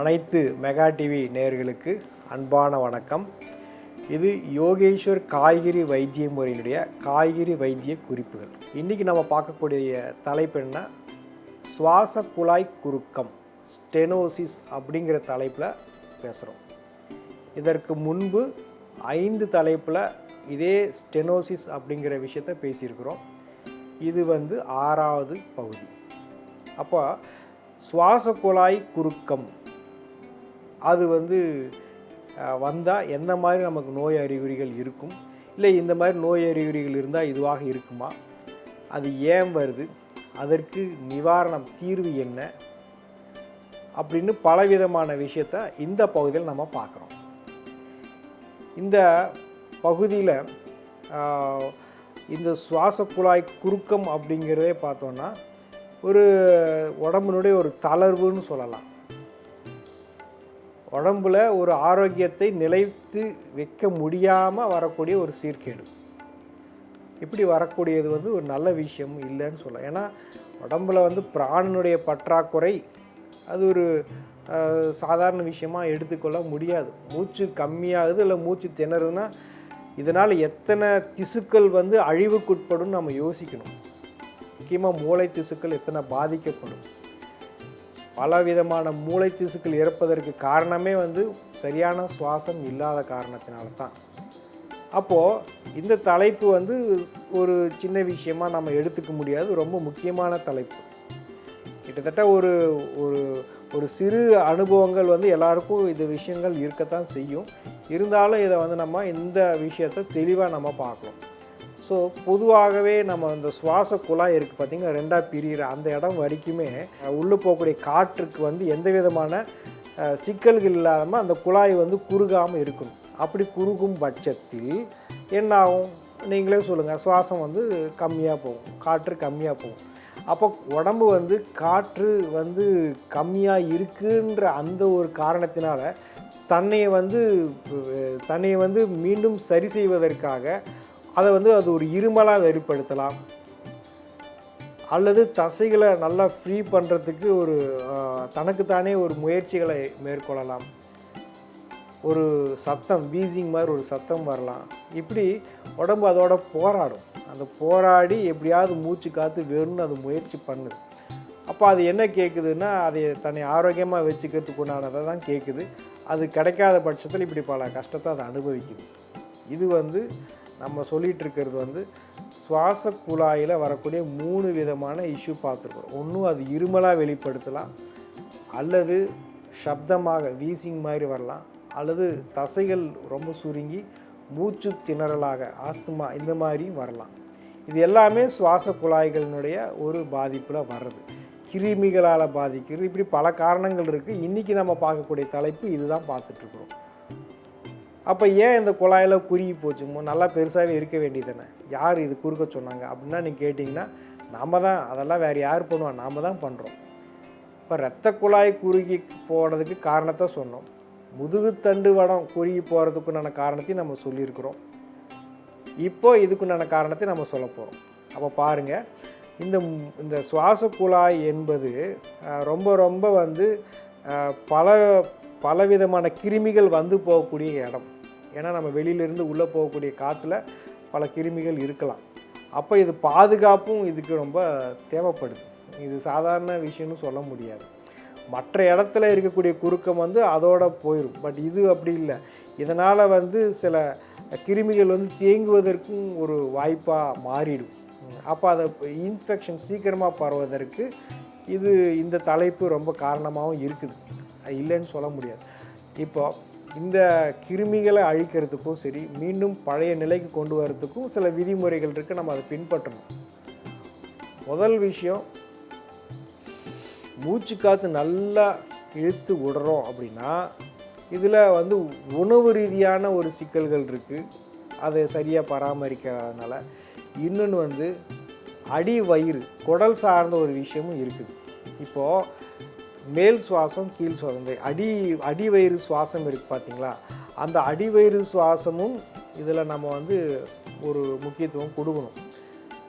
அனைத்து mega TV நேர்களுக்கு அன்பான வணக்கம். இது யோகேஸ்வர் காய்கறி வைத்திய முறையினுடைய காய்கறி வைத்திய குறிப்புகள். இன்றைக்கி நம்ம பார்க்கக்கூடிய தலைப்பு என்ன சுவாச குழாய் குறுக்கம் ஸ்டெனோசிஸ் அப்படிங்கிற தலைப்பில் பேசுகிறோம் இதற்கு முன்பு ஐந்து தலைப்பில் இதே ஸ்டெனோசிஸ் அப்படிங்கிற விஷயத்த பேசியிருக்கிறோம். இது வந்து ஆறாவது பகுதி. அப்போ சுவாச குழாய் குறுக்கம் அது வந்து வந்தால் எந்த மாதிரி நமக்கு நோய் அறிகுறிகள் இருக்கும்? இல்லை இந்த மாதிரி நோய் அறிகுறிகள் இருந்தால் இதுவாக இருக்குமா? அது ஏன் வருது? அதற்கு நிவாரணம் தீர்வு என்ன? அப்படின்னு பலவிதமான விஷயத்த இந்த பகுதியில் நம்ம பார்க்குறோம். இந்த பகுதியில் இந்த சுவாச குழாய் குறுக்கம் அப்படிங்கிறதே பார்த்தோன்னா ஒரு உடம்பினுடைய ஒரு தளர்வுன்னு சொல்லலாம். உடம்புல ஒரு ஆரோக்கியத்தை நிலைத்து வைக்க முடியாமல் வரக்கூடிய ஒரு சீர்கேடு. இப்படி வரக்கூடியது வந்து ஒரு நல்ல விஷயம் இல்லைன்னு சொல்லலாம். ஏன்னா உடம்புல வந்து பிராணனுடைய பற்றாக்குறை அது ஒரு சாதாரண விஷயமாக எடுத்துக்கொள்ள முடியாது. மூச்சு கம்மியாகுது இல்லை மூச்சு திணறுதுன்னா இதனால் எத்தனை திசுக்கள் வந்து அழிவுக்குட்படும் நம்ம யோசிக்கணும். முக்கியமாக மூளை திசுக்கள் எத்தனை பாதிக்கப்படும். பல விதமான மூளை திசுக்கள் இறப்பதற்கு காரணமே வந்து சரியான சுவாசம் இல்லாத காரணத்தினால தான் அப்போது இந்த தலைப்பு வந்து ஒரு சின்ன விஷயமா நம்ம எடுத்துக்க முடியாது. ரொம்ப முக்கியமான தலைப்பு. கிட்டத்தட்ட ஒரு ஒரு ஒரு சிறு அனுபவங்கள் வந்து எல்லாருக்கும் இந்த விஷயங்கள் இருக்கத்தான் செய்யும். இருந்தாலும் இதை வந்து நம்ம இந்த விஷயத்தை தெளிவாக நம்ம பார்க்கணும். ஸோ பொதுவாகவே நம்ம அந்த சுவாச குழாய் இருக்குது பார்த்திங்கன்னா ரெண்டாக பிரிகிற அந்த இடம் வரைக்குமே உள்ளே போகக்கூடிய காற்றுக்கு வந்து எந்த விதமான சிக்கல்கள் இல்லாமல் அந்த குழாய் வந்து குறுகாமல் இருக்கணும். அப்படி குறுகும் பட்சத்தில் என்ன ஆகும் நீங்களே சொல்லுங்கள் சுவாசம் வந்து கம்மியாக போகும். காற்று கம்மியாக போகும். அப்போ உடம்பு வந்து காற்று வந்து கம்மியாக இருக்குன்ற அந்த ஒரு காரணத்தினால தன்னை வந்து தன்னை வந்து மீண்டும் சரி செய்வதற்காக அதை வந்து அது ஒரு இருமலாக வெளிப்படுத்தலாம் அல்லது தசைகளை நல்லா ஃப்ரீ பண்ணுறதுக்கு ஒரு தனக்குத்தானே ஒரு முயற்சிகளை மேற்கொள்ளலாம். ஒரு சத்தம் வீசிங் மாதிரி ஒரு சத்தம் வரலாம். இப்படி உடம்பு அதோட போராடும். அந்த போராடி எப்படியாவது மூச்சு காற்று வேணும்னு அது முயற்சி பண்ணுது. அப்போ அது என்ன கேட்குதுன்னா அதை தன்னை ஆரோக்கியமாக வச்சுக்கிறதுக்கு உண்டானதை தான் கேட்குது அது கிடைக்காத பட்சத்தில் இப்படி பல கஷ்டத்தை அதை அனுபவிக்குது. இது வந்து நம்ம சொல்லிகிட்டு இருக்கிறது வந்து சுவாச குழாயில் வரக்கூடிய மூணு விதமான இஷ்யூ பார்த்துருக்குறோம். ஒன்றும் அது இருமலாக வெளிப்படுத்தலாம் அல்லது சப்தமாக வீசிங் மாதிரி வரலாம் அல்லது தசைகள் ரொம்ப சுருங்கி மூச்சு திணறலாக ஆஸ்துமா இந்த மாதிரியும் வரலாம். இது எல்லாமே சுவாச குழாய்களினுடைய ஒரு பாதிப்பில் வர்றது. கிருமிகளால் பாதிக்கிறது. இப்படி பல காரணங்கள் இருக்குது இன்றைக்கி நம்ம பார்க்கக்கூடிய தலைப்பு இதுதான் பார்த்துட்ருக்குறோம் அப்போ ஏன் இந்த குழாயில் குறுகி போச்சுமோ நல்லா பெருசாகவே இருக்க வேண்டியதானே யார் இது குறுக்க சொன்னாங்க? அப்படின்னா நீங்கள் கேட்டிங்கன்னா நாம் தான் அதெல்லாம் வேறு யார் பண்ணுவா? நாம தான் பண்ணுறோம் இப்போ ரத்த குழாய் குறுகி போனதுக்கு காரணத்தை சொன்னோம். முதுகுத்தண்டு வடம் குறுகி போகிறதுக்குண்டான காரணத்தையும் நம்ம சொல்லியிருக்கிறோம். இப்போ இதுக்குண்டான காரணத்தை நம்ம சொல்ல போகிறோம் அப்போ பாருங்கள் இந்த இந்த சுவாச குழாய் என்பது ரொம்ப ரொம்ப வந்து பல பலவிதமான கிருமிகள் வந்து போகக்கூடிய இடம். ஏன்னா நம்ம வெளியிலேருந்து உள்ளே போகக்கூடிய காற்றுல பல கிருமிகள் இருக்கலாம். அப்போ இது பாதுகாப்பும் இதுக்கு ரொம்ப தேவைப்படுது. இது சாதாரண விஷயம்னு சொல்ல முடியாது. மற்ற இடத்துல இருக்கக்கூடிய குறுக்கம் வந்து அதோட போயிடும் பட் இது அப்படி இல்லை. இதனால் வந்து சில கிருமிகள் வந்து தேங்குவதற்கும் ஒரு வாய்ப்பாக மாறிடும். அப்போ அதை இன்ஃபெக்ஷன் சீக்கிரமாக பரவுவதற்கு இது இந்த தலைப்பு ரொம்ப காரணமாகவும் இருக்குது. அது இல்லைன்னு சொல்ல முடியாது. இப்போ இந்த கிருமிகளை அழிக்கிறதுக்கும் சரி மீண்டும் பழைய நிலைக்கு கொண்டு வரதுக்கும் சில விதிமுறைகள் இருக்குது நம்ம அதை பின்பற்றணும். முதல் விஷயம் மூச்சு காற்று நல்லா இழுத்து விடுறோம் அப்படின்னா இதில் வந்து உணவு ரீதியான ஒரு சிக்கல்கள் இருக்குது அதை சரியாக பராமரிக்காதனால இன்னொன்று வந்து அடி வயிறு குடல் சார்ந்த ஒரு விஷயமும் இருக்குது. இப்போது மேல் சுவாசம் கீழ் சுவாசம். அடி அடிவயிறு சுவாசம் இருக்குது பார்த்தீங்களா அந்த அடிவயிறு சுவாசமும் இதில் நம்ம வந்து ஒரு முக்கியத்துவம் கொடுக்கணும்.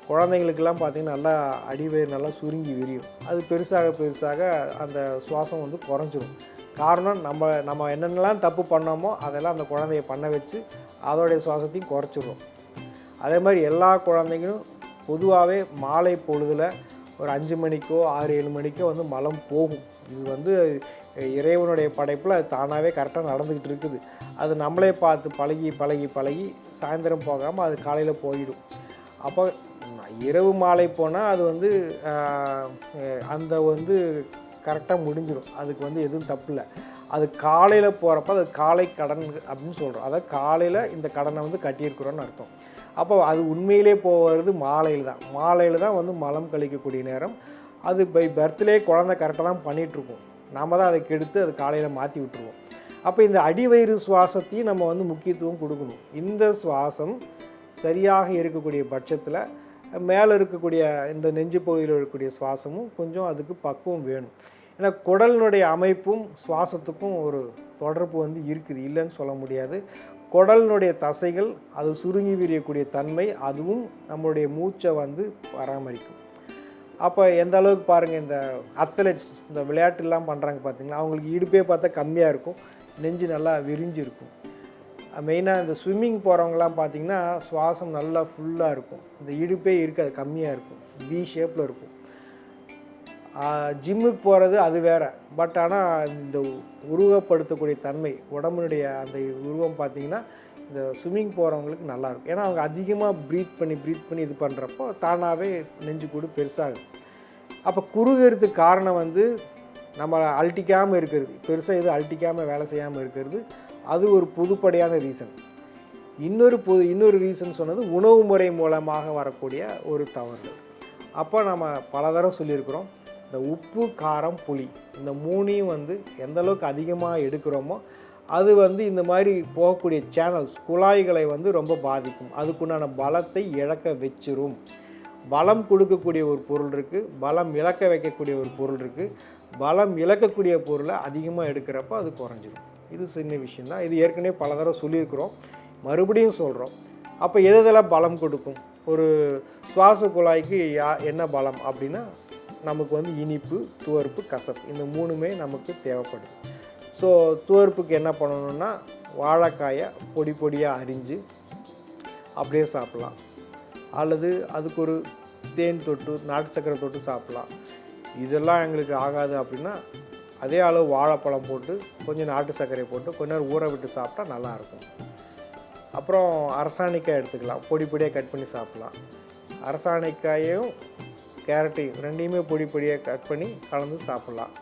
குழந்தைங்களுக்கெல்லாம் பார்த்திங்கன்னா நல்லா அடிவயிறு நல்லா சுருங்கி விரியும். அது பெருசாக பெருசாக அந்த சுவாசம் வந்து குறைஞ்சிரும். காரணம் நம்ம நம்ம என்னென்னலாம் தப்பு பண்ணோமோ அதெல்லாம் அந்த குழந்தைய பண்ண வச்சு அதோடைய சுவாசத்தையும் குறைச்சிடுறோம் அதே மாதிரி எல்லா குழந்தைங்களும் பொதுவாகவே மாலை பொழுதில் ஒரு அஞ்சு மணிக்கோ ஆறு ஏழு மணிக்கோ வந்து மலம் போகும். இது வந்து இறைவனுடைய படைப்பில் அது தானாகவே கரெக்டாக நடந்துக்கிட்டு இருக்குது. அது நம்மளே பார்த்து பழகி பழகி பழகி சாயந்தரம் போகாமல் அது காலையில் போயிடும். அப்போ இரவு மாலை போனால் அது வந்து அந்த வந்து கரெக்டாக முடிஞ்சிடும் அதுக்கு வந்து எதுவும் தப்பு இல்லை. அது காலையில் போகிறப்ப அது காலை கடன் அப்படின்னு சொல்கிறோம் அதாவது காலையில் இந்த கடனை வந்து கட்டியிருக்கிறோன்னு அர்த்தம். அப்போ அது உண்மையிலே போகிறது மாலையில் தான். மாலையில் தான் வந்து மலம் கழிக்கக்கூடிய நேரம். அது பை பர்த்லேயே குழந்தை கரெக்டாக தான் பண்ணிகிட்ருக்கோம் நாம் தான் அதை கெடுத்து அது காலையில் மாற்றி விட்டுருவோம். அப்போ இந்த அடிவயிறு சுவாசத்தையும் நம்ம வந்து முக்கியத்துவம் கொடுக்கணும். இந்த சுவாசம் சரியாக இருக்கக்கூடிய பட்சத்தில் மேலே இருக்கக்கூடிய இந்த நெஞ்சு பகுதியில் இருக்கக்கூடிய சுவாசமும் கொஞ்சம் அதுக்கு பக்குவம் வேணும். ஏன்னா குடலினுடைய அமைப்பும் சுவாசத்துக்கும் ஒரு தொடர்பு வந்து இருக்குது. இல்லைன்னு சொல்ல முடியாது. குடலினுடைய தசைகள் அது சுருங்கி விரியக்கூடிய தன்மை அதுவும் நம்மளுடைய மூச்சை வந்து பராமரிக்கும். அப்போ எந்த அளவுக்கு பாருங்கள் இந்த அத்லெட்ஸ் இந்த விளையாட்டுலாம் பண்ணுறாங்க பார்த்தீங்களா அவங்களுக்கு இடுப்பே பார்த்தா கம்மியாக இருக்கும் நெஞ்சு நல்லா விரிஞ்சு இருக்கும். மெயினாக இந்த ஸ்விம்மிங் போகிறவங்கலாம் பார்த்தீங்கன்னா சுவாசம் நல்லா ஃபுல்லாக இருக்கும். இந்த இடுப்பே இருக்காது கம்மியாக இருக்கும் பி ஷேப்பில் இருக்கும். ஜிம்முக்கு போகிறது அது வேற பட் ஆனால் இந்த உருவப்படுத்தக்கூடிய தன்மை உடம்புனுடைய அந்த உருவம் பார்த்தீங்கன்னா இந்த ஸ்விம்மிங் போகிறவங்களுக்கு நல்லாயிருக்கும் ஏன்னா அவங்க அதிகமாக ப்ரீத் பண்ணி ப்ரீத் பண்ணி இது பண்ணுறப்போ தானாகவே நெஞ்சு கூடு பெருசாகும் அப்போ குறுகிறதுக்கு காரணம் வந்து நம்மளை அழட்டிக்காமல் இருக்கிறது. பெருசாக எதுவும் அழட்டிக்காமல் வேலை செய்யாமல் இருக்கிறது. அது ஒரு புதுப்படையான ரீசன் இன்னொரு புது இன்னொரு ரீசன் சொன்னது உணவு முறை மூலமாக வரக்கூடிய ஒரு தவறுகள். அப்போ நம்ம பல தடவை சொல்லியிருக்கிறோம் இந்த உப்பு காரம் புளி இந்த மூணையும் வந்து எந்தளவுக்கு அதிகமாக எடுக்கிறோமோ அது வந்து இந்த மாதிரி போகக்கூடிய சேனல்ஸ் குழாய்களை வந்து ரொம்ப பாதிக்கும். அதுக்குண்டான பலத்தை இழக்க வச்சிரும். பலம் கொடுக்கக்கூடிய ஒரு பொருள் இருக்குது பலம் இழக்க வைக்கக்கூடிய ஒரு பொருள் இருக்குது பலம் இழக்கக்கூடிய பொருளை அதிகமாக எடுக்கிறப்ப அது குறைஞ்சிரும். இது சின்ன விஷயந்தான் இது ஏற்கனவே பல தடவை சொல்லியிருக்கிறோம். மறுபடியும் சொல்கிறோம் அப்போ எது எதெல்லாம் பலம் கொடுக்கும்? ஒரு சுவாச குழாய்க்கு யா என்ன பலம் அப்படின்னா நமக்கு வந்து இனிப்பு துவர்ப்பு கசப்பு. இந்த மூணுமே நமக்கு தேவைப்படுது. ஸோ துவர்ப்புக்கு என்ன பண்ணணும்னா வாழைக்காயை பொடி பொடியாக அரிஞ்சு அப்படியே சாப்பிட்லாம். அல்லது அதுக்கு ஒரு தேன் தொட்டு நாட்டு சக்கரை தொட்டு சாப்பிட்லாம். இதெல்லாம் எங்களுக்கு ஆகாது அப்படின்னா அதே அளவு வாழைப்பழம் போட்டு கொஞ்சம் நாட்டு சர்க்கரை போட்டு கொஞ்ச நேரம் ஊற விட்டு சாப்பிட்டா நல்லாயிருக்கும். அப்புறம் அரசாணிக்காய் எடுத்துக்கலாம். பொடி பொடியாக கட் பண்ணி சாப்பிட்லாம். அரசாணிக்காயையும் கேரட்டையும் ரெண்டையுமே பொடி பொடியாக கட் பண்ணி கலந்து சாப்பிட்லாம்.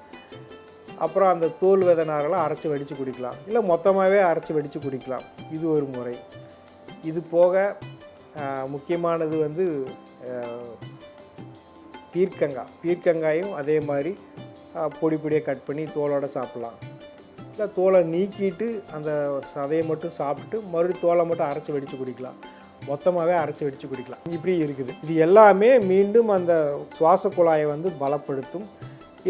அப்புறம் அந்த தோல் விதை நாரெல்லாம் அரைச்சி வடித்து குடிக்கலாம். இல்லை மொத்தமாகவே அரைச்சி வடித்து குடிக்கலாம். இது ஒரு முறை. இது போக முக்கியமானது வந்து பீர்க்கங்காய். பீர்க்கங்காயும் அதே மாதிரி பொடி பொடியாக கட் பண்ணி தோலோடு சாப்பிட்லாம். இல்லை தோலை நீக்கிட்டு அந்த சதையை மட்டும் சாப்பிட்டு மறுபடியும் தோலை மட்டும் அரைச்சி வடித்து குடிக்கலாம். மொத்தமாகவே அரைச்சி வடித்து குடிக்கலாம். இப்படி இருக்குது. இது எல்லாமே மீண்டும் அந்த சுவாச குழாயை வந்து பலப்படுத்தும்.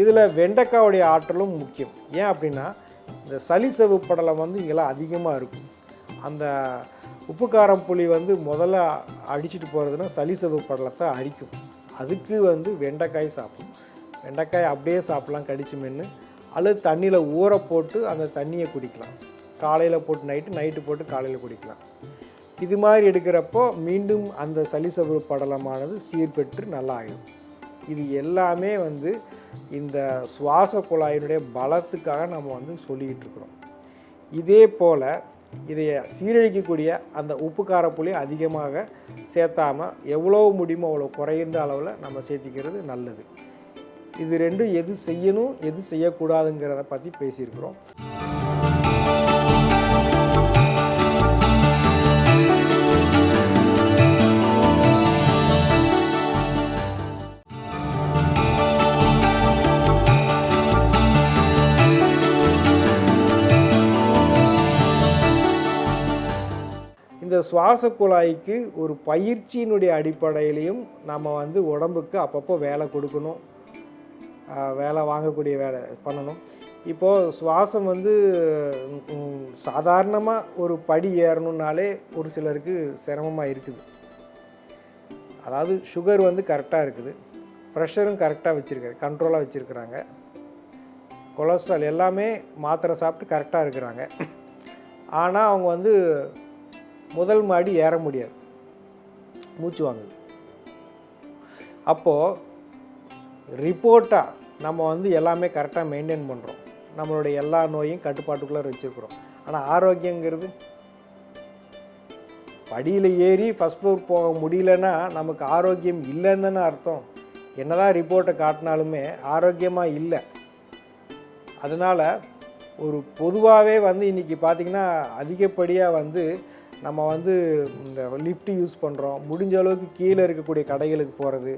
இதில் வெண்டைக்காவுடைய ஆற்றலும் முக்கியம். ஏன் அப்படின்னா இந்த சளி செவு படலம் வந்து இங்கெல்லாம் அதிகமாக இருக்கும். அந்த உப்பு காரம் புளி வந்து முதல்ல அடிச்சுட்டு போகிறதுனா சளி செவு படலத்தை அரிக்கும். அதுக்கு வந்து வெண்டைக்காய் சாப்பிடும் வெண்டைக்காய் அப்படியே சாப்பிட்லாம் கடிச்சு மென்று. அல்லது தண்ணியில் ஊற போட்டு அந்த தண்ணியை குடிக்கலாம். காலையில் போட்டு நைட்டு நைட்டு போட்டு காலையில் குடிக்கலாம். இது மாதிரி எடுக்கிறப்போ மீண்டும் அந்த சளி செவு படலமானது சீர்பெற்று நல்லா ஆகிடும் இது எல்லாமே வந்து இந்த சுவாச குழாயினுடைய பலத்துக்காக நம்ம வந்து சொல்லிக்கிட்டு இருக்கிறோம் இதே போல் இதை சீரழிக்கக்கூடிய அந்த உப்பு காரப்புளி அதிகமாக சேர்த்தாமல் எவ்வளோ முடியுமோ அவ்வளோ குறைந்த அளவில் நம்ம சேர்த்திக்கிறது நல்லது. இது ரெண்டும் எது செய்யணும் எது செய்யக்கூடாதுங்கிறத பற்றி பேசியிருக்கிறோம். இந்த சுவாச குழாய்க்கு ஒரு பயிற்சியினுடைய அடிப்படையிலையும் நம்ம வந்து உடம்புக்கு அப்பப்போ வேலை கொடுக்கணும். வேலை வாங்கக்கூடிய வேலை பண்ணணும். இப்போது சுவாசம் வந்து சாதாரணமாக ஒரு படி ஏறணுன்னாலே ஒரு சிலருக்கு சிரமமாக இருக்குது. அதாவது சுகர் வந்து கரெக்டாக இருக்குது. ப்ரெஷரும் கரெக்டாக வச்சுருக்காரு கண்ட்ரோலாக வச்சுருக்குறாங்க. கொலஸ்ட்ரால் எல்லாமே மாத்திரை சாப்பிட்டு கரெக்டாக இருக்கிறாங்க. ஆனால் அவங்க வந்து முதல் மாடி ஏற முடியாது. மூச்சு வாங்குது. அப்போது ரிப்போர்ட்டாக நம்ம வந்து எல்லாமே கரெக்டாக மெயின்டைன் பண்ணுறோம் நம்மளுடைய எல்லா நோயும் கட்டுப்பாட்டுக்குள்ளே வச்சுருக்குறோம். ஆனால் ஆரோக்கியங்கிறது? படியில் ஏறி ஃபஸ்ட் ஃப்ளோர் போக முடியலன்னா நமக்கு ஆரோக்கியம் இல்லைன்னு தானே அர்த்தம். என்னதான் ரிப்போர்ட்டை காட்டினாலுமே ஆரோக்கியமாக இல்லை. அதனால் ஒரு பொதுவாகவே வந்து இன்றைக்கி பார்த்திங்கன்னா அதிகப்படியாக வந்து நம்ம வந்து இந்த லிஃப்ட் யூஸ் பண்ணுறோம் முடிஞ்ச அளவுக்கு கீழே இருக்கக்கூடிய கடைகளுக்கு போகிறது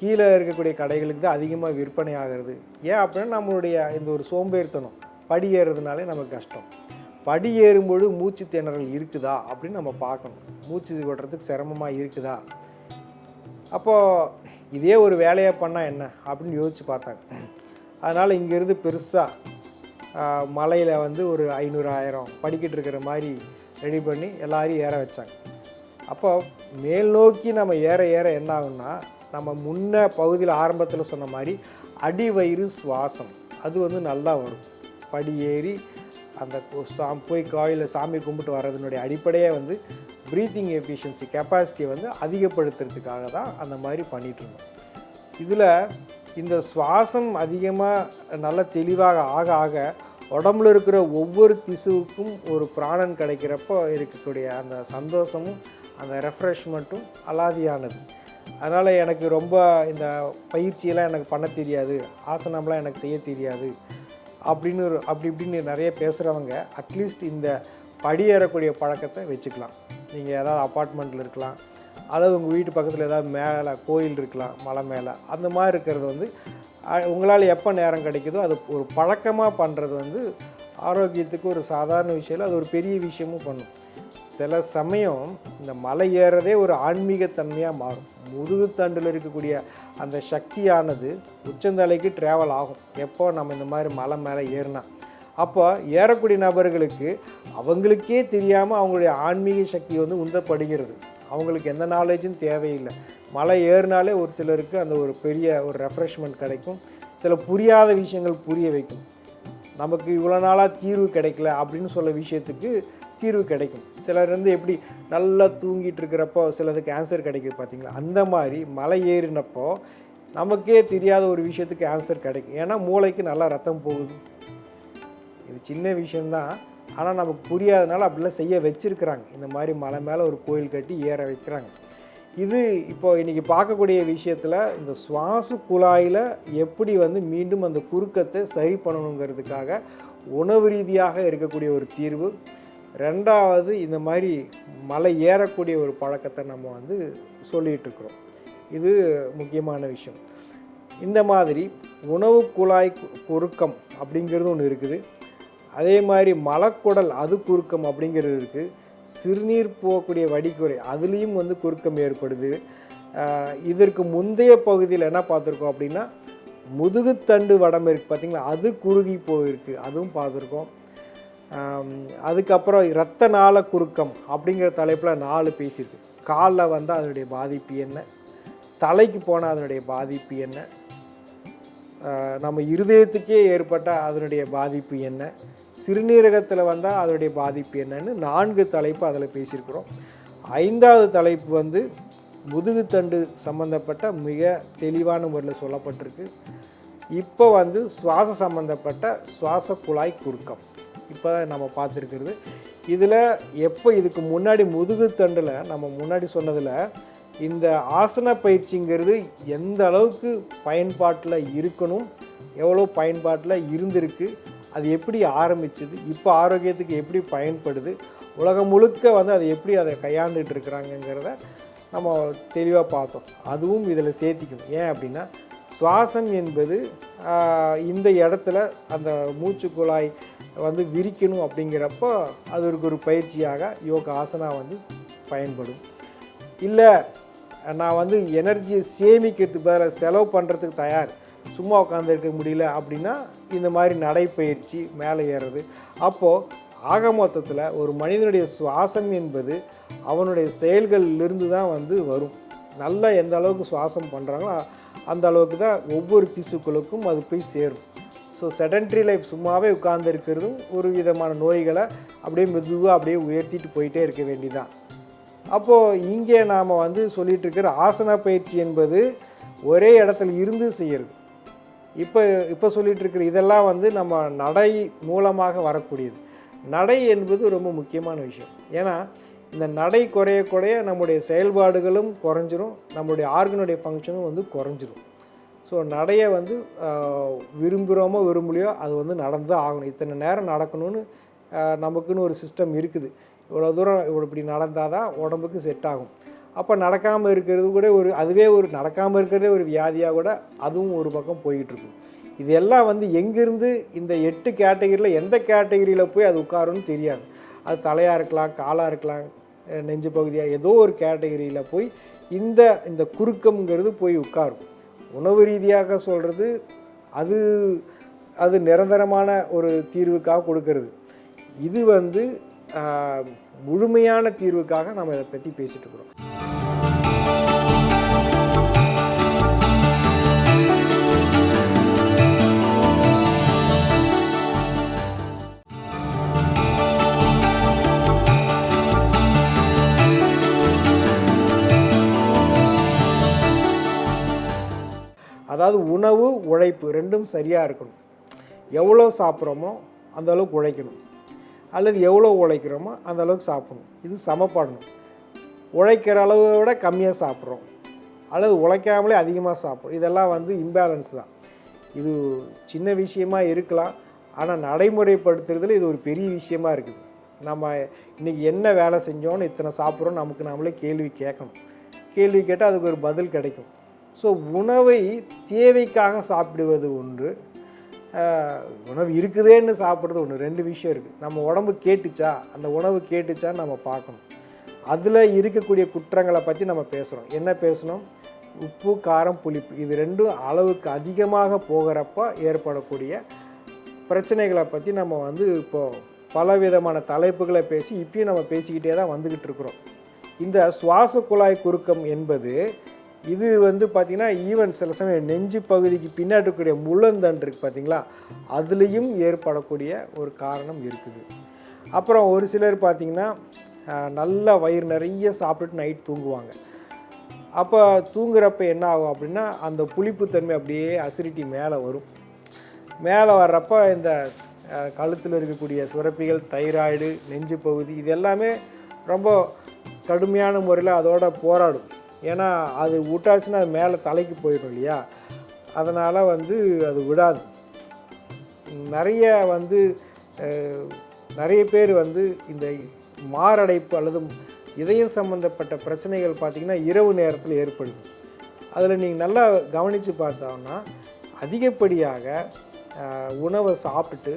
கீழே இருக்கக்கூடிய கடைகளுக்கு தான் அதிகமாக விற்பனை ஆகிறது. ஏன் அப்படின்னா நம்மளுடைய இந்த ஒரு சோம்பேறித்தனம். படி ஏறுறதுனாலே நமக்கு கஷ்டம். படி ஏறும்பொழுது மூச்சு திணறல் இருக்குதா அப்படின்னு நம்ம பார்க்கணும். மூச்சு விடுறதுக்கு சிரமமாக இருக்குதா? அப்போது இதே ஒரு வேலையை பண்ணால் என்ன அப்படின்னு யோசித்து பார்த்தாங்க. அதனால் இங்கேருந்து பெருசாக மலையில் வந்து ஒரு ஐநூறு ஆயிரம் படிக்கிட்டு இருக்கிற மாதிரி ரெடி பண்ணி எல்லாரையும் ஏற வச்சாங்க. அப்போ மேல் நோக்கி நம்ம ஏற ஏற என்ன ஆகும்னா நம்ம முன்ன பகுதியில் ஆரம்பத்தில் சொன்ன மாதிரி அடிவயிறு சுவாசம். அது வந்து நல்லா வரும். படி ஏறி அந்த சாம் போய் கோயிலில் சாமி கும்பிட்டு வர்றதுனுடைய அடிப்படையே வந்து ப்ரீத்திங் எஃபிஷியன்சி கெப்பாசிட்டியை வந்து அதிகப்படுத்துறதுக்காக தான் அந்த மாதிரி பண்ணிகிட்ருந்தோம் இதில் இந்த சுவாசம் அதிகமாக நல்ல தெளிவாக ஆக ஆக உடம்புல இருக்கிற ஒவ்வொரு திசுவுக்கும் ஒரு பிராணன் கிடைக்கிறப்போ இருக்கக்கூடிய அந்த சந்தோஷமும் அந்த ரெஃப்ரெஷ்மெண்ட்டும் அலாதியானது. அதனால் எனக்கு ரொம்ப இந்த பயிற்சியெல்லாம் எனக்கு பண்ண தெரியாது ஆசனம்லாம் எனக்கு செய்ய தெரியாது அப்படின்னு ஒரு அப்படி இப்படின்னு நிறைய பேசுகிறவங்க அட்லீஸ்ட் இந்த படியேறக்கூடிய பழக்கத்தை வச்சுக்கலாம். நீங்கள் ஏதாவது அப்பார்ட்மெண்ட்டில் இருக்கலாம் அல்லது உங்கள் வீட்டு பக்கத்தில் ஏதாவது மேலே கோயில் இருக்கலாம் மலை மேலே அந்த மாதிரி இருக்கிறது வந்து உங்களால் எப்போ நேரம் கிடைக்குதோ அது ஒரு பழக்கமாக பண்ணுறது வந்து ஆரோக்கியத்துக்கு ஒரு சாதாரண விஷயம் இல்லை அது ஒரு பெரிய விஷயமும் பண்ணும். சில சமயம் இந்த மலை ஏறதே ஒரு ஆன்மீகத்தன்மையாக மாறும். முதுகுத்தண்டில் இருக்கக்கூடிய அந்த சக்தியானது உச்சந்தலைக்கு ட்ராவல் ஆகும். எப்போ நம்ம இந்த மாதிரி மலை மேலே ஏறினா. அப்போ ஏறக்கூடிய நபர்களுக்கு அவங்களுக்கே தெரியாமல் அவங்களுடைய ஆன்மீக சக்தி வந்து உந்தப்படுகிறது. அவங்களுக்கு எந்த நாலேஜும் தேவையில்லை. மலை ஏறினாலே ஒரு சிலருக்கு அந்த ஒரு பெரிய ஒரு ரெஃப்ரெஷ்மெண்ட் கிடைக்கும். சில புரியாத விஷயங்கள் புரிய வைக்கும். நமக்கு இவ்வளோ நாளாக தீர்வு கிடைக்கல அப்படின்னு சொல்ல விஷயத்துக்கு தீர்வு கிடைக்கும். சிலர் வந்து எப்படி நல்லா தூங்கிட்டு இருக்கிறப்போ சிலதுக்கு ஆன்சர் கிடைக்குது பார்த்தீங்களா? அந்த மாதிரி மலை ஏறினப்போ நமக்கே தெரியாத ஒரு விஷயத்துக்கு ஆன்சர் கிடைக்கும். ஏன்னா மூளைக்கு நல்லா ரத்தம் போகுது. இது சின்ன விஷயந்தான் ஆனால் நமக்கு புரியாதனால அப்படிலாம் செய்ய வச்சுருக்குறாங்க. இந்த மாதிரி மலை மேலே ஒரு கோயில் கட்டி ஏற வைக்கிறாங்க. இது இப்போ இன்றைக்கி பார்க்கக்கூடிய விஷயத்தில் இந்த சுவாச குழாயில் எப்படி வந்து மீண்டும் அந்த குறுக்கத்தை சரி பண்ணணுங்கிறதுக்காக உணவு ரீதியாக இருக்கக்கூடிய ஒரு தீர்வு. ரெண்டாவது இந்த மாதிரி மலை ஏறக்கூடிய ஒரு பழக்கத்தை நம்ம வந்து சொல்லிகிட்டு இருக்கிறோம். இது முக்கியமான விஷயம். இந்த மாதிரி உணவு குழாய் குறுக்கம் அப்படிங்கிறது ஒன்று இருக்குது. அதே மாதிரி மலக்குடல் அது குறுக்கம் அப்படிங்கிறது இருக்குது சிறுநீர் போகக்கூடிய வடிகுறை அதுலேயும் வந்து குறுக்கம் ஏற்படுது. இதற்கு முந்தைய பகுதியில் என்ன பார்த்துருக்கோம் அப்படின்னா முதுகுத்தண்டு வடம் இருக்குது பார்த்திங்களா அது குறுகி போயிருக்கு அதுவும் பார்த்துருக்கோம். அதுக்கப்புறம் இரத்த நாள குறுக்கம் அப்படிங்கிற தலைப்பில் நாலு பேசியிருக்கு. காலில் வந்தால் அதனுடைய பாதிப்பு என்ன? தலைக்கு போனால் அதனுடைய பாதிப்பு என்ன? நம்ம இருதயத்துக்கே ஏற்பட்ட அதனுடைய பாதிப்பு என்ன? சிறுநீரகத்தில் வந்தால் அதனுடைய பாதிப்பு என்னன்னு நான்கு தலைப்பு அதில் பேசியிருக்கிறோம். ஐந்தாவது தலைப்பு வந்து முதுகுத்தண்டு சம்பந்தப்பட்ட மிக தெளிவான முறையில் சொல்லப்பட்டிருக்கு. இப்போ வந்து சுவாச சம்பந்தப்பட்ட சுவாச குழாய் குறுக்கம். இப்போ நம்ம பார்த்துருக்கிறது. இதில் எப்போ இதுக்கு முன்னாடி முதுகுத்தண்டில் நம்ம முன்னாடி சொன்னதில் இந்த ஆசன பயிற்சிங்கிறது எந்த அளவுக்கு பயன்பாட்டில் இருக்கணும் எவ்வளோ பயன்பாட்டில் இருந்திருக்கு அது எப்படி ஆரம்பிச்சது இப்போ ஆரோக்கியத்துக்கு எப்படி பயன்படுது உலகம் முழுக்க வந்து அதை எப்படி அதை கையாண்டுட்டு இருக்கிறாங்கங்கிறத நம்ம தெளிவாக பார்த்தோம். அதுவும் இதில் சேர்த்திக்கணும். ஏன் அப்படின்னா சுவாசம் என்பது இந்த இடத்துல அந்த மூச்சு குழாய் வந்து விரிக்கணும் அப்படிங்கிறப்போ அதற்கு ஒரு பயிற்சியாக யோக ஆசனா வந்து பயன்படும். இல்லை நான் வந்து எனர்ஜியை சேமிக்கிறதுக்கு பதிலாக செலவு பண்ணுறதுக்கு தயார் சும்மா உட்காந்துருக்க முடியல அப்படின்னா இந்த மாதிரி நடைப்பயிற்சி மேலே ஏறுறது. அப்போது ஆக மொத்தத்தில் ஒரு மனிதனுடைய சுவாசம் என்பது அவனுடைய செயல்களிலிருந்து தான் வந்து வரும். நல்லா எந்த அளவுக்கு சுவாசம் பண்ணுறாங்களோ அந்த அளவுக்கு தான் ஒவ்வொரு திசுக்களுக்கும் அது போய் சேரும். ஸோ செடன்ட்ரி லைஃப் சும்மாவே உட்கார்ந்துருக்கிறதும் ஒரு விதமான நோய்களை அப்படியே மெதுவாக அப்படியே உயர்த்திட்டு போயிட்டே இருக்க வேண்டிதான். அப்போது இங்கே நாம் வந்து சொல்லிகிட்ருக்கிற இருக்கிற ஆசன பயிற்சி என்பது ஒரே இடத்துல இருந்து செய்கிறது இப்போ இப்போ சொல்லிட்டு இருக்கிற இதெல்லாம் வந்து நம்ம நடை மூலமாக வரக்கூடியது. நடை என்பது ரொம்ப முக்கியமான விஷயம். ஏன்னா இந்த நடை குறைய குறைய நம்முடைய செயல்பாடுகளும் குறைஞ்சிரும் நம்முடைய ஆர்கனுடைய ஃபங்க்ஷனும் வந்து குறைஞ்சிரும். ஸோ நடையை வந்து விரும்புகிறோமோ விரும்பலையோ அது வந்து நடந்து தான் ஆகணும். இத்தனை நேரம் நடக்கணும்னு நமக்குன்னு ஒரு சிஸ்டம் இருக்குது. இவ்வளோ தூரம் இவ்வளோ இப்படி நடந்தால் தான் உடம்புக்கு செட் ஆகும். அப்போ நடக்காமல் இருக்கிறது கூட ஒரு அதுவே ஒரு நடக்காமல் இருக்கிறதே ஒரு வியாதியாக கூட அதுவும் ஒரு பக்கம் போயிட்டுருக்கும். இது எல்லாம் வந்து எங்கேருந்து இந்த எட்டு கேட்டகரியில் எந்த கேட்டகரியில் போய் அது உட்காரும்னு தெரியாது. அது தலையாக இருக்கலாம் காலாக இருக்கலாம் நெஞ்சு பகுதியாக ஏதோ ஒரு கேட்டகரியில் போய் இந்த இந்த குறுக்கம்ங்கிறது போய் உட்காரும். உணவு ரீதியாக சொல்கிறது அது அது நிரந்தரமான ஒரு தீர்வுக்காக கொடுக்கறது. இது வந்து முழுமையான தீர்வுக்காக நம்ம இதை பற்றி பேசிகிட்டு இருக்கிறோம் அதாவது உணவு உழைப்பு ரெண்டும் சரியாக இருக்கணும். எவ்வளோ சாப்பிட்றோமோ அந்த அளவுக்கு உழைக்கணும். அல்லது எவ்வளோ உழைக்கிறோமோ அந்த அளவுக்கு சாப்பிடணும். இது சமப்படணும். உழைக்கிற அளவை விட கம்மியாக சாப்பிட்றோம். அல்லது உழைக்காமலே அதிகமாக சாப்பிட்றோம். இதெல்லாம் வந்து இம்பேலன்ஸ் தான். இது சின்ன விஷயமா இருக்கலாம். ஆனால் நடைமுறைப்படுத்துறதுல இது ஒரு பெரிய விஷயமா இருக்குது. நம்ம இன்றைக்கி என்ன வேலை செஞ்சோன்னு இத்தனை சாப்பிட்றோம் நமக்கு நாமளே கேள்வி கேட்கணும். கேள்வி கேட்டால் அதுக்கு ஒரு பதில் கிடைக்கும். ஸோ உணவை தேவைக்காக சாப்பிடுவது ஒன்று. உணவு இருக்குதேன்னு சாப்பிட்றது ஒன்று. ரெண்டு விஷயம் இருக்குது நம்ம உடம்பு கேட்டுச்சா? அந்த உணவு கேட்டுச்சான்னு நம்ம பார்க்கணும். அதில் இருக்கக்கூடிய குற்றங்களை பற்றி நம்ம பேசுகிறோம் என்ன பேசணும்? உப்பு காரம் புளிப்பு. இது ரெண்டும் அளவுக்கு அதிகமாக போகிறப்ப ஏற்படக்கூடிய பிரச்சனைகளை பற்றி நம்ம வந்து இப்போது பல விதமான தலைப்புகளை பேசி இப்பயும் நம்ம பேசிக்கிட்டே தான் வந்துக்கிட்டு இருக்கிறோம். இந்த சுவாச குழாய் குறுக்கம் என்பது இது வந்து பார்த்திங்கன்னா ஈவன் சில சமயம் நெஞ்சு பகுதிக்கு பின்னாடி இருக்கக்கூடிய முள்ளந்தண்டு இருக்குது பார்த்திங்களா அதுலேயும் ஏற்படக்கூடிய ஒரு காரணம் இருக்குது. அப்புறம் ஒரு சிலர் பார்த்திங்கன்னா நல்லா நல்ல வயிறு நிறைய சாப்பிட்டுட்டு நைட் தூங்குவாங்க. அப்போ தூங்குறப்ப என்ன ஆகும் அப்படின்னா அந்த புளிப்புத்தன்மை அப்படியே அசிடிட்டி மேலே வரும். மேலே வர்றப்ப இந்த கழுத்தில் இருக்கக்கூடிய சுரப்பிகள் தைராய்டு நெஞ்சு பகுதி இது எல்லாமே ரொம்ப கடுமையான முறையில் அதோட போராடும். ஏன்னா அது விட்டாச்சுன்னா அது மேலே தலைக்கு போயிடும் இல்லையா? அதனால் வந்து அது விடாது. நிறைய வந்து நிறைய பேர் வந்து இந்த மாரடைப்பு அல்லது இதயம் சம்பந்தப்பட்ட பிரச்சனைகள் பார்த்திங்கன்னா இரவு நேரத்தில் ஏற்படுது. அதில் நீங்கள் நல்லா கவனித்து பார்த்தோம்னா அதிகப்படியாக உணவை சாப்பிட்டுட்டு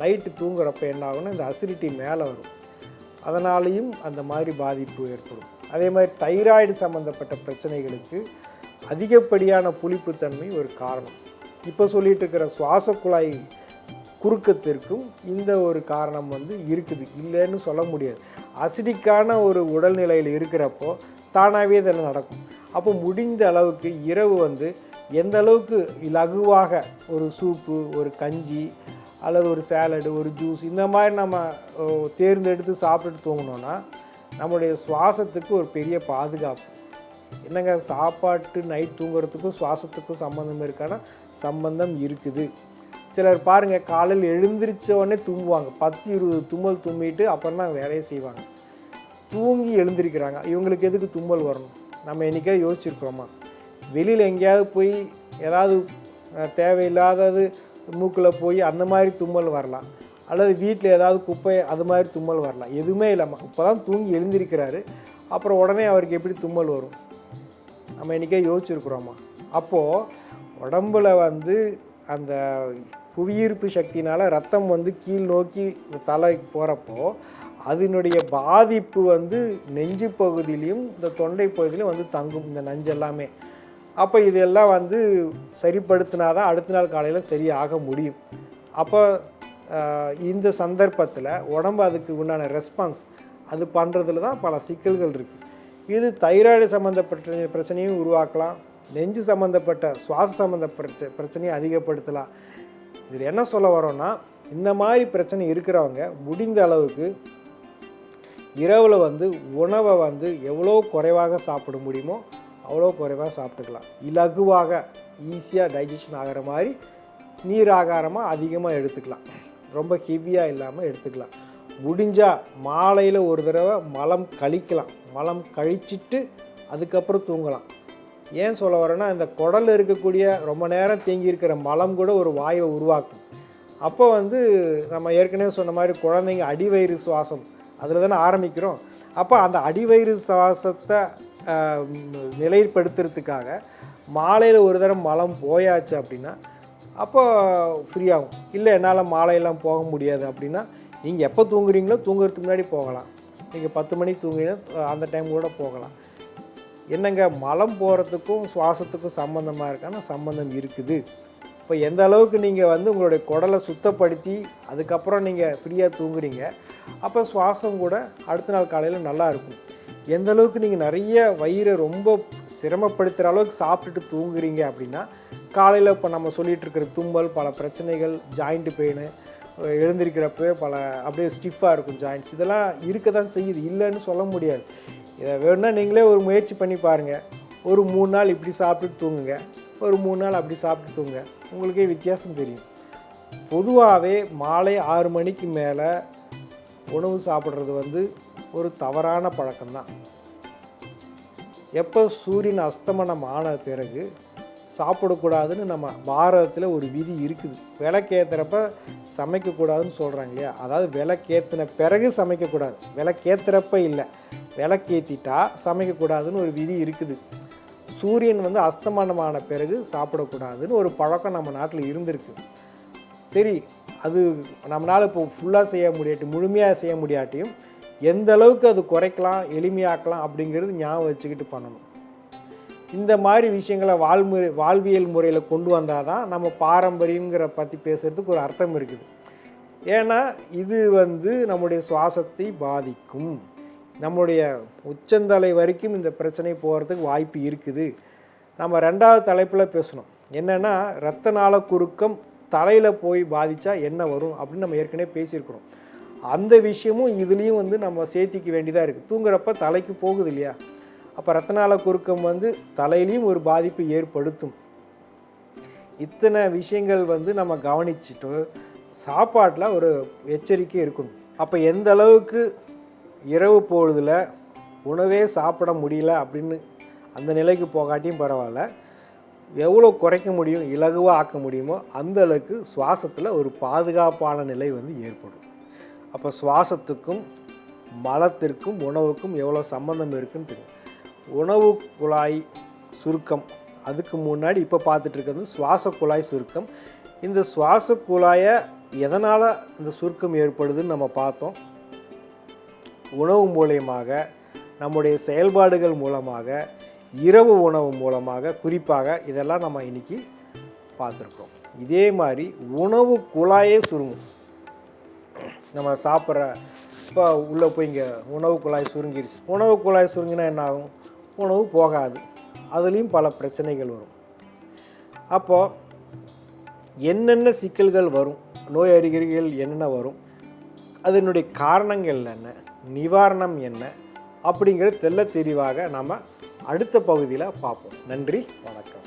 நைட்டு தூங்குறப்ப என்ன ஆகும்னா இந்த அசிடிட்டி மேலே வரும். அதனாலேயும் அந்த மாதிரி பாதிப்பு ஏற்படும். அதே மாதிரி தைராய்டு சம்மந்தப்பட்ட பிரச்சனைகளுக்கு அதிகப்படியான புளிப்புத்தன்மை ஒரு காரணம். இப்போ சொல்லிட்டு இருக்கிற சுவாச குழாய் குறுக்கத்திற்கும் இந்த ஒரு காரணம் வந்து இருக்குது. இல்லைன்னு சொல்ல முடியாது. அசிடிக்கான ஒரு உடல்நிலையில் இருக்கிறப்போ தானாகவே இதெல்லாம் நடக்கும். அப்போ முடிந்த அளவுக்கு இரவு வந்து எந்த அளவுக்கு லகுவாக ஒரு சூப்பு ஒரு கஞ்சி அல்லது ஒரு சேலடு ஒரு ஜூஸ் இந்த மாதிரி நம்ம தேர்ந்தெடுத்து சாப்பிட்டுட்டு தூங்கினோன்னா நம்மளுடைய சுவாசத்துக்கு ஒரு பெரிய பாதுகாப்பு. என்னங்க சாப்பாட்டு நைட் தூங்குறதுக்கும் சுவாசத்துக்கும் சம்மந்தம் இருக்கான்னா சம்பந்தம் இருக்குது. சிலர் பாருங்கள் காலையில் எழுந்திரிச்ச உடனே தும்புவாங்க பத்து இருபது தும்மல் தும்பிட்டு அப்புறம் தான் வேலையை செய்வாங்க. தூங்கி எழுந்திருக்கிறாங்க. இவங்களுக்கு எதுக்கு தும்மல் வரணும்? நம்ம என்றைக்காவது யோசிச்சிருக்கிறோமா? வெளியில் எங்கேயாவது போய் ஏதாவது தேவையில்லாதது மூக்கில் போய் அந்த மாதிரி தும்மல் வரலாம். அல்லது வீட்டில் ஏதாவது குப்பை அது மாதிரி தும்மல் வரலாம். எதுவுமே இல்லாமல் இப்போ தான் தூங்கி எழுந்திருக்கிறாரு. அப்புறம் உடனே அவருக்கு எப்படி தும்மல் வரும்? நம்ம இன்றைக்கே யோசிச்சுருக்குறோமா? அப்போது உடம்புல வந்து அந்த புவியீர்ப்பு சக்தினால் ரத்தம் வந்து கீழ் நோக்கி இந்த தலைக்கு போகிறப்போ அதனுடைய பாதிப்பு வந்து நெஞ்சு பகுதியிலையும் இந்த தொண்டை பகுதியிலையும் வந்து தங்கும் இந்த நஞ்சு எல்லாமே. அப்போ இதெல்லாம் வந்து சரிப்படுத்தினா தான் அடுத்த நாள் காலையில் சரியாக முடியும். அப்போ இந்த சந்தர்ப்பத்தில் உடம்பு அதுக்கு உண்டான ரெஸ்பான்ஸ் அது பண்ணுறதுல தான் பல சிக்கல்கள் இருக்குது இது தைராய்டு சம்மந்தப்பட்ட பிரச்சனையும் உருவாக்கலாம். நெஞ்சு சம்மந்தப்பட்ட சுவாச சம்மந்தப்பட்ட பிரச்சனையை அதிகப்படுத்தலாம். இதில் என்ன சொல்ல வரோன்னா இந்த மாதிரி பிரச்சனை இருக்கிறவங்க முடிந்த அளவுக்கு இரவில் வந்து உணவை வந்து எவ்வளோ குறைவாக சாப்பிட முடியுமோ அவ்வளோ குறைவாக சாப்பிட்டுக்கலாம். இலகுவாக ஈஸியாக டைஜஷன் ஆகிற மாதிரி நீர் ஆகாரமாக அதிகமாக எடுத்துக்கலாம். ரொம்ப ஹெவியாக இல்லாமல் எடுத்துக்கலாம். முடிஞ்சால் மாலையில் ஒரு தடவை மலம் கழிக்கலாம். மலம் கழிச்சிட்டு அதுக்கப்புறம் தூங்கலாம். ஏன் சொல்ல வரேன்னா இந்த குடலில் இருக்கக்கூடிய ரொம்ப நேரம் தேங்கி இருக்கிற மலம் கூட ஒரு வாயை உருவாக்கும். அப்போ வந்து நம்ம ஏற்கனவே சொன்ன மாதிரி குழந்தைங்க அடிவயிறு சுவாசம் அதில் தானே ஆரம்பிக்கிறோம். அப்போ அந்த அடிவயிறு சுவாசத்தை நிலைப்படுத்துறதுக்காக மாலையில் ஒரு தடவை மலம் போயாச்சு அப்படின்னா அப்போ ஃப்ரீயாகும் இல்லை என்னால் மாலையெல்லாம் போக முடியாது அப்படின்னா நீங்கள் எப்போ தூங்குறீங்களோ தூங்குறதுக்கு முன்னாடி போகலாம். நீங்கள் பத்து மணிக்கு தூங்குறீங்கன்னா அந்த டைம் கூட போகலாம். என்னங்க மலம் போகிறதுக்கும் சுவாசத்துக்கும் சம்மந்தமாக இருக்கான்னா சம்மந்தம் இருக்குது. இப்போ எந்த அளவுக்கு நீங்கள் வந்து உங்களுடைய குடலை சுத்தப்படுத்தி அதுக்கப்புறம் நீங்கள் ஃப்ரீயாக தூங்குறீங்க அப்போ சுவாசம் கூட அடுத்த நாள் காலையில் நல்லா இருக்கும். எந்த அளவுக்கு நீங்கள் நிறைய வயிறை ரொம்ப சிரமப்படுத்துகிற அளவுக்கு சாப்பிட்டுட்டு தூங்குறீங்க அப்படின்னா காலையில் இப்போ நம்ம சொல்லிகிட்டு இருக்கிற தும்மல் பல பிரச்சனைகள் ஜாயிண்ட் பெயின் எழுந்திருக்கிறப்பவே பல அப்படியே ஸ்டிஃபாக இருக்கும் ஜாயின்ட்ஸ் இதெல்லாம் இருக்க தான் செய்யுது. இல்லைன்னு சொல்ல முடியாது. இதை வேணும்னா நீங்களே ஒரு முயற்சி பண்ணி பாருங்கள் ஒரு மூணு நாள் இப்படி சாப்பிட்டு தூங்குங்க. ஒரு மூணு நாள் அப்படி சாப்பிட்டு தூங்குங்க. உங்களுக்கே வித்தியாசம் தெரியும். பொதுவாகவே மாலை ஆறு மணிக்கு மேலே உணவு சாப்பிட்றது வந்து ஒரு தவறான பழக்கம்தான். எப்போ சூரியன் அஸ்தமனம் ஆன பிறகு சாப்பிடக்கூடாதுன்னு நம்ம பாரதத்தில் ஒரு விதி இருக்குது. விளக்கேற்றுறப்ப சமைக்கக்கூடாதுன்னு சொல்கிறாங்க இல்லையா? அதாவது விளக்கேற்றின பிறகு சமைக்கக்கூடாது. விளக்கேற்றுறப்ப இல்லை. விளக்கேற்றிட்டா சமைக்கக்கூடாதுன்னு ஒரு விதி இருக்குது. சூரியன் வந்து அஸ்தமனமான பிறகு சாப்பிடக்கூடாதுன்னு ஒரு பழக்கம் நம்ம நாட்டில் இருந்திருக்கு. சரி அது நம்மளால் இப்போ ஃபுல்லாக செய்ய முடியாட்டி முழுமையாக செய்ய முடியாட்டியும் எந்த அளவுக்கு அது குறைக்கலாம் எளிமையாக்கலாம் அப்படிங்கிறது ஞாபகம் வச்சுக்கிட்டு பண்ணணும். இந்த மாதிரி விஷயங்களை வாழ்முறை வாழ்வியல் முறையில் கொண்டு வந்தால் தான் நம்ம பாரம்பரியங்கிற பற்றி பேசுகிறதுக்கு ஒரு அர்த்தம் இருக்குது. ஏன்னா இது வந்து நம்முடைய சுவாசத்தை பாதிக்கும். நம்முடைய உச்சந்தலை வரைக்கும் இந்த பிரச்சனை போகிறதுக்கு வாய்ப்பு இருக்குது. நம்ம ரெண்டாவது தலைப்பில் பேசணும். என்னென்னா இரத்த நாள குறுக்கம் தலையில் போய் பாதித்தா என்ன வரும் அப்படின்னு நம்ம ஏற்கனவே பேசியிருக்கிறோம். அந்த விஷயமும் இதுலேயும் வந்து நம்ம சேர்த்திக்க வேண்டியதாக இருக்குது தூங்குறப்ப தலைக்கு போகுது இல்லையா? அப்போ ரத்தநாள குறுக்கம் வந்து தலையிலையும் ஒரு பாதிப்பை ஏற்படுத்தும். இத்தனை விஷயங்கள் வந்து நம்ம கவனிச்சுட்டு சாப்பாட்டில் ஒரு எச்சரிக்கை இருக்கணும். அப்போ எந்த அளவுக்கு இரவு பொழுதில் உணவே சாப்பிட முடியல அப்படின்னு அந்த நிலைக்கு போகாட்டியும் பரவாயில்ல. எவ்வளோ குறைக்க முடியும் இலகுவாக ஆக்க முடியுமோ அந்த அளவுக்கு சுவாசத்தில் ஒரு பாதுகாப்பான நிலை வந்து ஏற்படும். அப்போ சுவாசத்துக்கும் மலத்திற்கும் உணவுக்கும் எவ்வளோ சம்மந்தம் இருக்குன்னு தெரியும். உணவு குழாய் சுருக்கம். அதுக்கு முன்னாடி இப்போ பார்த்துட்ருக்கிறது சுவாச குழாய் சுருக்கம். இந்த சுவாச குழாயை எதனால் இந்த சுருக்கம் ஏற்படுதுன்னு நம்ம பார்த்தோம். உணவு மூலயமாக நம்முடைய செயல்பாடுகள் மூலமாக இரவு உணவு மூலமாக குறிப்பாக இதெல்லாம் நம்ம இன்னைக்கு பார்த்துருக்கோம். இதே மாதிரி உணவு குழாயே சுருங்கும். நம்ம சாப்பிட்ற இப்போ உள்ளே போய் இங்கே உணவு குழாய் சுருங்கிருச்சு. உணவு குழாய் சுருங்கினா என்ன ஆகும்? உணவு போகாது. அதுலேயும் பல பிரச்சனைகள் வரும். அப்போது என்னென்ன சிக்கல்கள் வரும்? நோய் அறிகுறிகள் என்னென்ன வரும்? அதனுடைய காரணங்கள் என்ன? நிவாரணம் என்ன? அப்படிங்கிறது தெள்ள தெளிவாக நாம் அடுத்த பகுதியில் பார்ப்போம். நன்றி வணக்கம்.